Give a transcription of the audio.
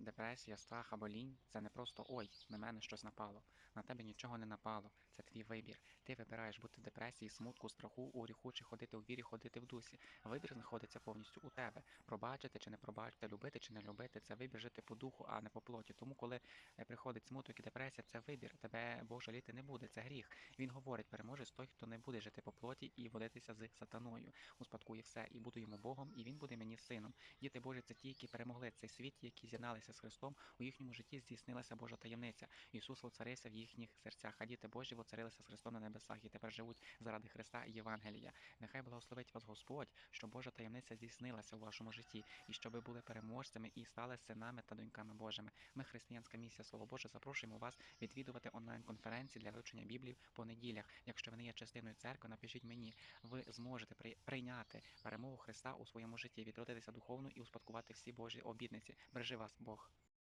Депресія, страх або лінь це не просто ой, на мене щось напало. На тебе нічого не напало. Це твій вибір. Ти вибираєш бути в депресії, смутку, страху, у гріху, чи ходити у вірі, ходити в дусі. Вибір знаходиться повністю у тебе. Пробачити чи не пробачити, любити чи не любити. Це вибір жити по духу, а не по плоті. Тому, коли е, приходить смуток і депресія, це вибір. Тебе Бог жаліти не буде. Це гріх. Він говорить, переможець той, хто не буде жити по плоті і водитися з сатаною. Успадкує все, і буду йому Богом, і він буде мені сином. Діти Божі це ті, які перемогли цей світ, які з'єдналися з Христом. У їхньому житті здійснилася Божа таємниця. Ісус воцарився в їхніх серцях, а діти Божі воцарилися з Христом на небесах і тепер живуть заради Христа і Євангелія. Нехай благословить вас Господь, що Божа таємниця здійснилася у вашому житті, і щоб ви були переможцями і стали синами та доньками Божими. Ми, християнська місія Слово Боже, запрошуємо вас відвідувати онлайн-конференції для вивчення Біблії по неділях. Якщо ви не є частиною церкви, напишіть мені. Ви зможете при- прийняти перемогу Христа у своєму житті, відродитися духовно і успадкувати всі Божі обітниці. Бережи вас Бог трьох